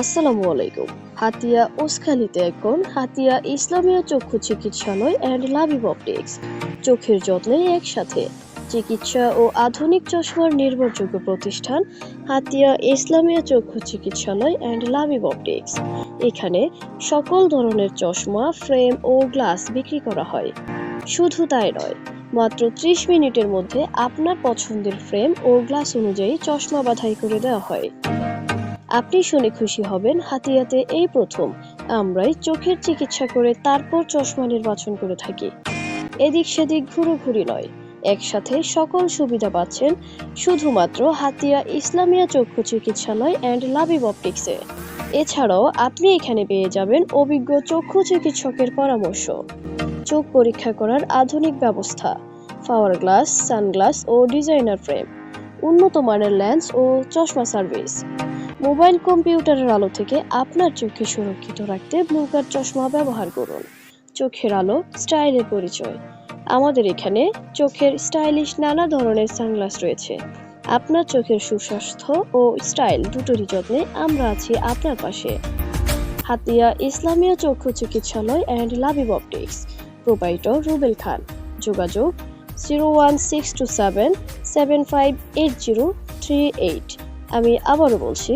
আসসালামু আলাইকুম। হাতিয়া ওসখালিতে এখন হাতিয়া ইসলামিয়া চক্ষু চিকিৎসালয় অ্যান্ড লাবিব অপটিক্স চোখের যত্নে একসাথে। চিকিৎসা ও আধুনিক চশমার নির্ভরযোগ্য প্রতিষ্ঠান হাতিয়া ইসলামিয়া চক্ষু চিকিৎসালয় অ্যান্ড লাবিব অপটিক্স এখানে সকল ধরনের চশমা, ফ্রেম ও গ্লাস বিক্রি করা হয়। শুধু তাই নয়, মাত্র ত্রিশ মিনিটের মধ্যে আপনার পছন্দের ফ্রেম ও গ্লাস অনুযায়ী চশমা বাধাই করে দেওয়া হয়। আপনি শুনে খুশি হবেন হাতিয়াতে এই প্রথম। আমরাই চোখের চিকিৎসা করে তারপর চশমা নির্বাচন করে থাকি। এদিক সেদিক ঘুরোঘুরি নয়। একসাথে সকল সুবিধা পাচ্ছেন শুধুমাত্র হাতিয়া ইসলামিয়া চক্ষু চিকিৎসালয় অ্যান্ড লাবিব অপটিক্সে। এছাড়াও আপনি এখানে পেয়ে যাবেন অভিজ্ঞ চক্ষু চিকিৎসকের পরামর্শ। চোখ পরীক্ষা করার আধুনিক ব্যবস্থা। পাওয়ার গ্লাস সানগ্লাস ও ডিজাইনার ফ্রেম উন্নত মানের লেন্স ও চশমা সার্ভিস মোবাইল কম্পিউটারের আলো থেকে আপনার চোখকে সুরক্ষিত রাখতে ব্লুকার চশমা ব্যবহার করুন। চোখের আলো, স্টাইলের পরিচয়। আমাদের এখানে চোখের স্টাইলিশ নানা ধরনের সানগ্লাস রয়েছে। আপনার চোখের সুস্বাস্থ্য ও স্টাইল দুটোরই যত্নে আমরা আছি আপনার পাশে। হাতিয়া ইসলামিয়া চক্ষু চিকিৎসালয় and Labib optics. Proprietor Rubel Khan. যোগাযোগ zero one six two seven seven five eight zero three eight. আমি আবারও বলছি,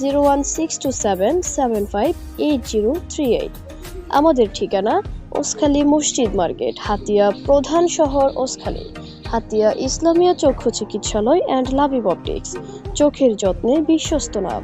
zero one six two seven seven five eight zero three eight. আমাদের ঠিকানা ওসখালী মসজিদ মার্কেট, হাতিয়া প্রধান শহর ওসখালী। হাতিয়া ইসলামিয়া চক্ষু চিকিৎসালয় অ্যান্ড লাবিব অপটিক্স, চোখের যত্নে বিশ্বস্ত নাম।